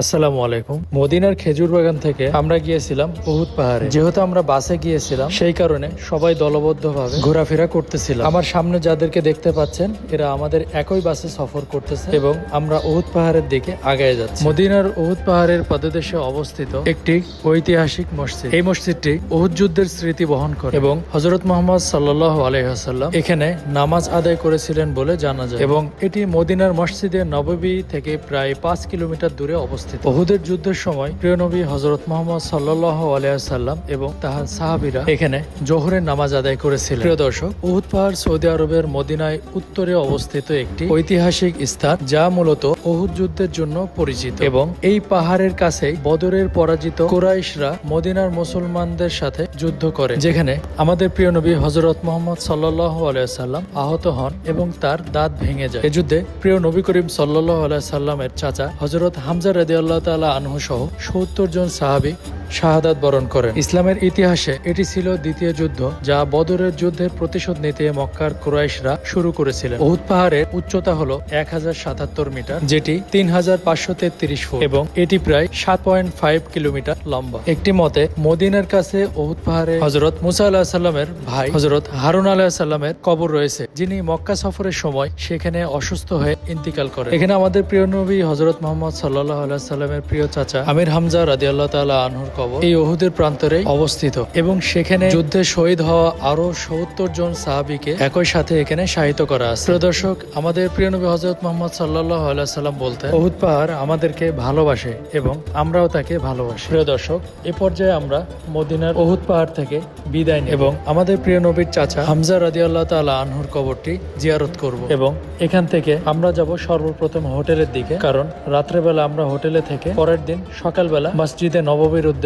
আসসালামু আলাইকুম। মদিনার খেজুর বাগান থেকে আমরা গিয়েছিলাম উহুদ পাহাড়ে। যেহেতু আমরা বাসে গিয়েছিলাম, সেই কারণে সবাই দলবদ্ধভাবে ঘোরাফেরা করতেছিলাম। আমার সামনে যাদেরকে দেখতে পাচ্ছেন, এরা আমাদের একই বাসে সফর করতেছে এবং আমরা উহুদ পাহাড়ের দিকে আগায় যাচ্ছি। মদিনার উহুদ পাহাড়ের পদদেশে অবস্থিত একটি ঐতিহাসিক মসজিদ। এই মসজিদটি উহুদ যুদ্ধের স্মৃতি বহন করে এবং হজরত মোহাম্মদ সাল্লাহ আলহাসাল্লাম এখানে নামাজ আদায় করেছিলেন বলে জানা যায়। এবং এটি মদিনার মসজিদে নববী থেকে প্রায় পাঁচ কিলোমিটার দূরে অবস্থিত। ওহুদের যুদ্ধের সময় প্রিয় নবী হজরত মোহাম্মদ সাল্লাহ আলিয়াল্লাম এবং তাহার সাহাবিরা এখানে জোহরের নামাজ আদায় করেছিলেন। প্রিয় দর্শক, উহুদ পাহাড় সৌদি আরবের মদিনায় উত্তরে অবস্থিত একটি ঐতিহাসিক স্থান যা মূলত ওহুদ যুদ্ধের জন্য পরিচিত এবং এই পাহাড়ের কাছেই বদরের পরাজিত কুরাইশরা মদিনার মুসলমানদের সাথে যুদ্ধ করে, যেখানে আমাদের প্রিয় নবী হজরত মোহাম্মদ সাল্লাহ আলাইসাল্লাম আহত হন এবং তার দাঁত ভেঙে যায়। এ যুদ্ধে প্রিয় নবী করিম সাল্লাহ আলাইসাল্লামের চাচা হজরত হামজা রাদি আল্লাহ তালা আনহু সহ সত্তর জন সাহাবি শাহাদাত বরণ করেন। ইসলামের ইতিহাসে এটি ছিল দ্বিতীয় যুদ্ধ, যা বদরের যুদ্ধের প্রতিশোধ নিতে মক্কার কুরাইশরা শুরু করেছিলেন। উহুদ পাহাড়ের উচ্চতা হল এক হাজার সাতাত্তর মিটার, যেটি তিন হাজার পাঁচশো তেত্রিশ ফুট এবং এটি প্রায় সাত পয়েন্ট ফাইভ কিলোমিটার লম্বা। একটি মতে, মদিনার কাছে উহুদ পাহাড়ে হজরত মুসা আল্লাহ সাল্লামের ভাই হজরত হারুন আলাহ সাল্লামের কবর রয়েছে, যিনি মক্কা সফরের সময় সেখানে অসুস্থ হয়ে ইন্তিকাল করেন। এখানে আমাদের প্রিয় নবী হজরত মোহাম্মদ সাল্লাহ আল্লাহ সাল্লামের প্রিয় চাচা আমির হামজা রাদি আল্লাহ তালা আনহুর কবর এই ওহুদের প্রান্তরে অবস্থিত। এবং সেখানে যুদ্ধে শহীদ হওয়া আরও সত্তর জন সাহাবিকে একই সাথে এখানে শায়িত করা আছে। প্রিয় দর্শক, আমাদের প্রিয় নবী হজরত মোহাম্মদ সাল্লাহ সাল্লাম বলতে ওহুদ পাহাড় আমাদেরকে ভালোবাসে এবং আমরাও তাকে ভালোবাসি। প্রিয় দর্শক, এ পর্যায়ে আমরা মদিনার ওহুদ পাহাড় থেকে বিদায় নিই এবং আমাদের প্রিয় নবীর চাচা হামজা রাদি আল্লাহ তালা আনহুর কবরটি জিয়ারত করব। এবং এখান থেকে আমরা যাব সর্বপ্রথম হোটেলের দিকে, কারণ রাত্রেবেলা আমরা হোটেলে থেকে পরের দিন সকালবেলা মসজিদে নববীর উদ্দেশ্যে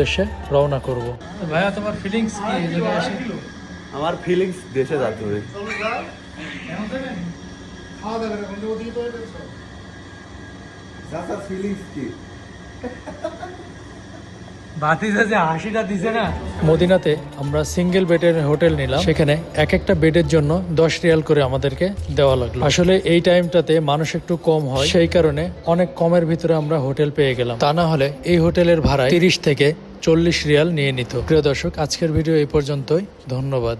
রওনা করব। ভাইয়া তোমার ফিলিংস কি? এই জায়গায় এসে? আমার ফিলিংস দেশে যাতে হবে ফিলিংস কি? মদিনাতে আমরা সিঙ্গেল বেডের হোটেল নিলাম। সেখানে এক একটা বেডের জন্য দশ রিয়াল করে আমাদেরকে দেওয়া লাগল। আসলে এই টাইমটাতে মানুষ একটু কম হয়। সেই কারণে অনেক কমের ভিতরে আমরা হোটেল পেয়ে গেলাম। তা না হলে এই হোটেলের ভাড়া তিরিশ থেকে চল্লিশ রিয়াল নিয়ে নিত। প্রিয় দর্শক, আজকের ভিডিও এই পর্যন্তই। ধন্যবাদ।